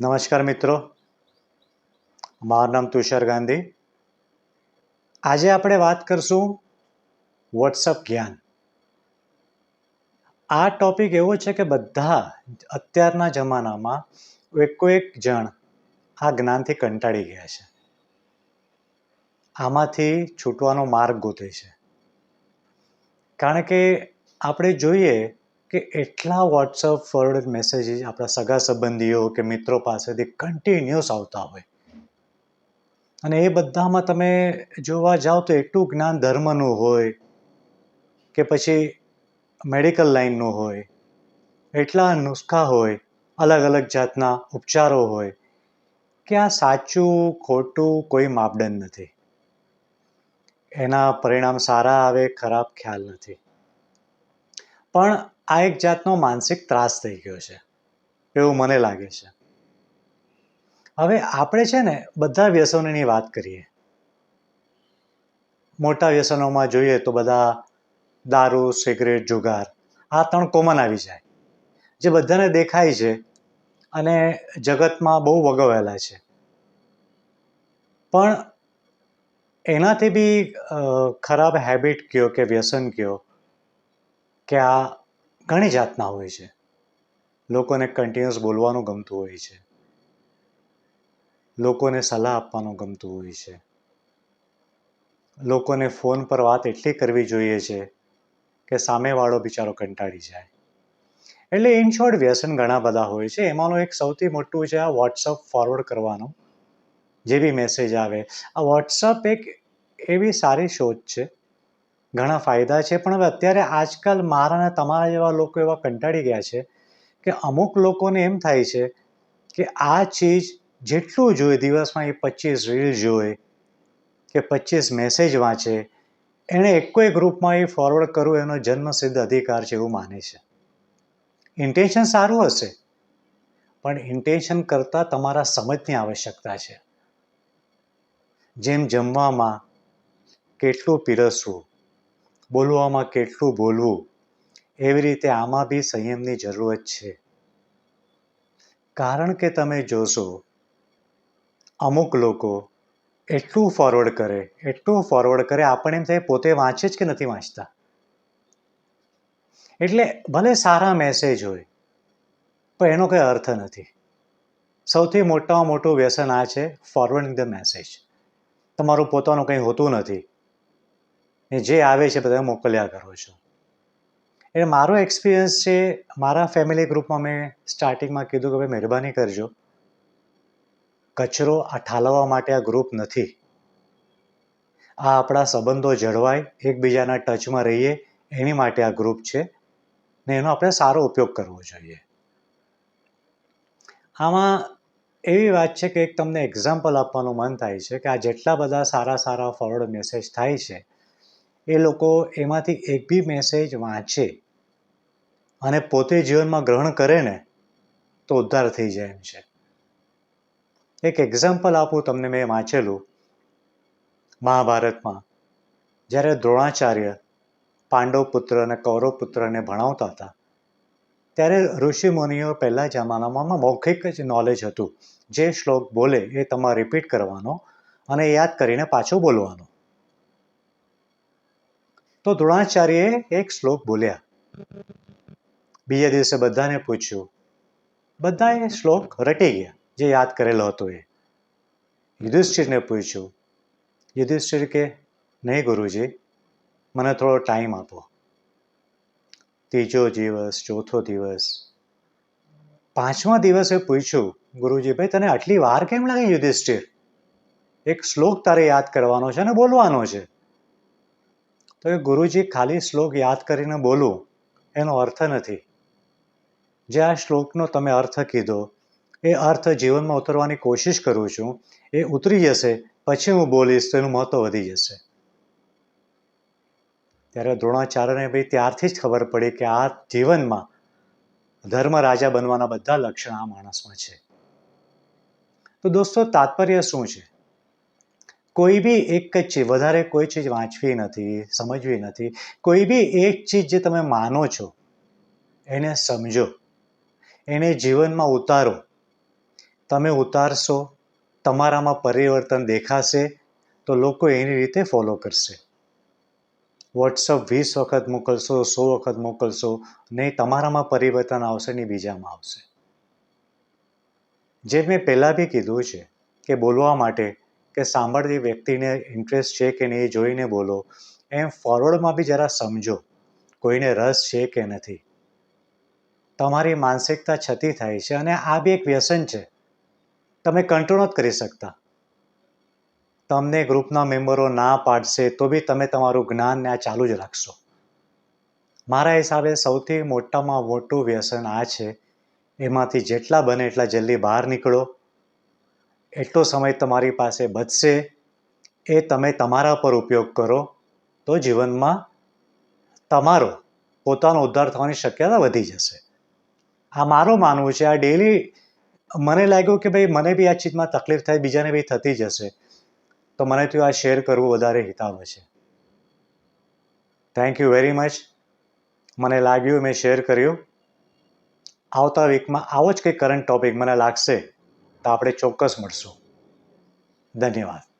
નમસ્કાર મિત્રો. મારું નામ તુષાર ગાંધી. આજે આપણે વાત કરશું વોટ્સઅપ જ્ઞાન. આ ટોપિક એવો છે કે બધા અત્યારના જમાનામાં એકો એક જણ આ જ્ઞાનથી કંટાળી ગયા છે. આમાંથી છૂટવાનો માર્ગ ગોતે છે. કારણ કે આપણે જોઈએ કે એટલા વોટ્સઅપ ફોરવર્ડ મેસેજીસ આપણા સગા સંબંધીઓ કે મિત્રો પાસેથી કન્ટિન્યુઅસ આવતા હોય. અને એ બધામાં તમે જોવા જાઓ તો એટલું જ્ઞાન ધર્મનું હોય કે પછી મેડિકલ લાઇનનું હોય, એટલા નુસ્ખા હોય, અલગ અલગ જાતના ઉપચારો હોય, કે આ સાચું, ખોટું કોઈ માપદંડ નથી. એના પરિણામ સારા આવે, ખરાબ ખ્યાલ નથી. પણ આ એક જાતનો માનસિક ત્રાસ થઈ ગયો છે, એવું મને લાગે છે. હવે આપણે છે ને બધા વ્યસનોની વાત કરીએ. મોટા વ્યસનોમાં જોઈએ તો બધા દારૂ, સિગરેટ, જુગાર, આ ત્રણ કોમન આવી જાય. જે બધાને દેખાય છે અને જગતમાં બહુ વગવેલા છે. પણ એનાથી બી ખરાબ હેબિટ કયો કે વ્યસન કયો કે આ ઘણી જાતના હોય છે. લોકોને કન્ટિન્યુઅસ બોલવાનું ગમતું હોય છે. લોકોને સલાહ આપવાનું ગમતું હોય છે. લોકોને ફોન પર વાત એટલી કરવી જોઈએ છે કે સામેવાળો બિચારો કંટાળી જાય. એટલે ઇન શોર્ટ વ્યસન ઘણા બધા હોય છે. એમાંનું એક સૌથી મોટું છે આ વોટ્સઅપ ફોરવર્ડ કરવાનું. જે બી મેસેજ આવે. આ વોટ્સઅપ એક એવી સારી શોધ છે ઘણા ફાયદા છે, પણ હવે અત્યારે આજકાલ મારા અને તમારા જેવા લોકો એવા કંટાળી ગયા છે કે અમુક લોકોને એમ થાય છે કે આ ચીજ જેટલું જોઈએ દિવસમાં એ પચીસ રીલ જોઈએ કે પચીસ મેસેજ વાંચે, એણે એકોય ગ્રુપમાં એ ફોરવર્ડ કરવું એનો જન્મસિદ્ધ અધિકાર છે એવું માને છે. ઇન્ટેન્શન સારું હશે, પણ ઇન્ટેન્શન કરતાં તમારા સમજની આવશ્યકતા છે. જેમ જમવામાં કેટલું પીરસવું બોલવામાં કેટલું બોલવું? એવી રીતે આમાં બી સંયમની જરૂરત છે. કારણ કે તમે જોશો, અમુક લોકો એટલું ફોરવર્ડ કરે, એટલું ફોરવર્ડ કરે, આપણે એમ થાય પોતે વાંચે જ કે નથી વાંચતા? એટલે ભલે સારા મેસેજ હોય, પણ એનો કંઈ અર્થ નથી. સૌથી મોટામાં મોટું વ્યસન આ છે ફોરવર્ડિંગ ધ મેસેજ તમારું પોતાનું કંઈ હોતું નથી. ને જે આવે છે બધા મોકલ્યા કરો છો. એટલે મારો એક્સપિરિયન્સ છે, મારા ફેમિલી ગ્રુપમાં મેં સ્ટાર્ટિંગમાં કીધું કે ભાઈ મહેરબાની કરજો. કચરો આ ઠાલવવા માટે આ ગ્રુપ નથી. આ આપણા સંબંધો જળવાય, એકબીજાના ટચમાં રહીએ, એની માટે આ ગ્રુપ છે ને એનો આપણે સારો ઉપયોગ કરવો જોઈએ. આમાં એવી વાત છે કે એક તમને એક્ઝામ્પલ આપવાનું મન થાય છે કે આ જેટલા બધા સારા સારા ફોરવર્ડ મેસેજ થાય છે એ લોકો એમાંથી એક બી મેસેજ વાંચે અને પોતે જીવનમાં ગ્રહણ કરે ને તો ઉદ્ધાર થઈ જાય એમ છે. એક એક્ઝામ્પલ આપું તમને મેં વાંચેલું મહાભારતમાં. જ્યારે દ્રોણાચાર્ય પાંડવ પુત્ર અને કૌરવ પુત્રને ભણાવતા હતા, ત્યારે ઋષિ મુનિઓ પહેલા જમાનામાં મૌખિક જ નોલેજ હતું. જે શ્લોક બોલે એ તમારે રિપીટ કરવાનો અને યાદ કરીને પાછો બોલવાનો. તો દ્રોણાચાર્યએ એક શ્લોક બોલ્યા. બીજા દિવસે બધાને પૂછ્યું બધા એ શ્લોક રટી ગયા, જે યાદ કરેલો હતો એ? યુધિષ્ઠિરને પૂછ્યું, યુધિષ્ઠિર કે, નહીં ગુરુજી, મને થોડો ટાઈમ આપો. ત્રીજો દિવસ, ચોથો દિવસ. પાંચમા દિવસે પૂછ્યું, ગુરુજી, ભાઈ, તને આટલી વાર કેમ લાગે યુધિષ્ઠિર? એક શ્લોક તારે યાદ કરવાનો છે અને બોલવાનો છે. તો એ ગુરુજી ખાલી શ્લોક યાદ કરીને બોલું, એનો અર્થ નથી. જે આ શ્લોકનો તમે અર્થ કીધો, એ અર્થ જીવનમાં ઉતરવાની કોશિશ કરું છું, એ ઉતરી જશે, પછી હું બોલીશ તો એનું મહત્ત્વ વધી જશે. ત્યારે દ્રોણાચાર્યને ભાઈ ત્યારથી જ ખબર પડી કે આ જીવનમાં ધર્મ રાજા બનવાના બધા લક્ષણ આ માણસમાં છે. તો દોસ્તો, તાત્પર્ય શું છે? કોઈ બી એક જ ચીજ, વધારે કોઈ ચીજ વાંચવી નથી, સમજવી નથી. કોઈ બી એક ચીજ જે તમે માનો છો, એને સમજો. એને જીવનમાં ઉતારો. તમે ઉતારશો, તમારામાં પરિવર્તન દેખાશે, તો લોકો એની રીતે ફોલો કરશે. વોટ્સઅપ વીસ વખત મોકલશો, સો વખત મોકલશો, નહીં, તમારામાં પરિવર્તન આવશે નહીં, બીજામાં આવશે. જે મેં પહેલાં બી કીધું છે કે બોલવા માટે કે સાંભળતી વ્યક્તિને ઇન્ટરેસ્ટ છે કે નહીં એ જોઈને બોલો. એમ ફોરવર્ડમાં બી જરા સમજો, કોઈને રસ છે કે નથી. તમારી માનસિકતા છતી થાય છે અને આ બી એક વ્યસન છે. તમે કંટ્રોલ નથી કરી શકતા. તમને ગ્રુપના મેમ્બરો ના પાડશે તો બી તમે તમારું જ્ઞાનને આ ચાલુ જ રાખશો. મારા હિસાબે સૌથી મોટામાં મોટું વ્યસન આ છે. એમાંથી જેટલા બને એટલા જલ્દી બહાર નીકળો. એટલો સમય તમારી પાસે બચશે, એ તમે તમારા પર ઉપયોગ કરો, તો જીવનમાં તમારો પોતાનો ઉદ્ધાર થવાની શક્યતા વધી જશે. આ મારું માનવું છે, આ ડેલી મને લાગ્યું કે ભાઈ મને બી આ ચીજમાં તકલીફ થાય, બીજાને બી થતી જશે, તો મને તો આ શેર કરવું વધારે હિતાવ છે થેન્ક યુ વેરી મચ મને લાગ્યું, મેં શેર કર્યું. આવતા વીકમાં આવો જ કંઈક કરંટ ટોપિક મને લાગશે. તો આપણે ચોક્કસ મળશું. ધન્યવાદ.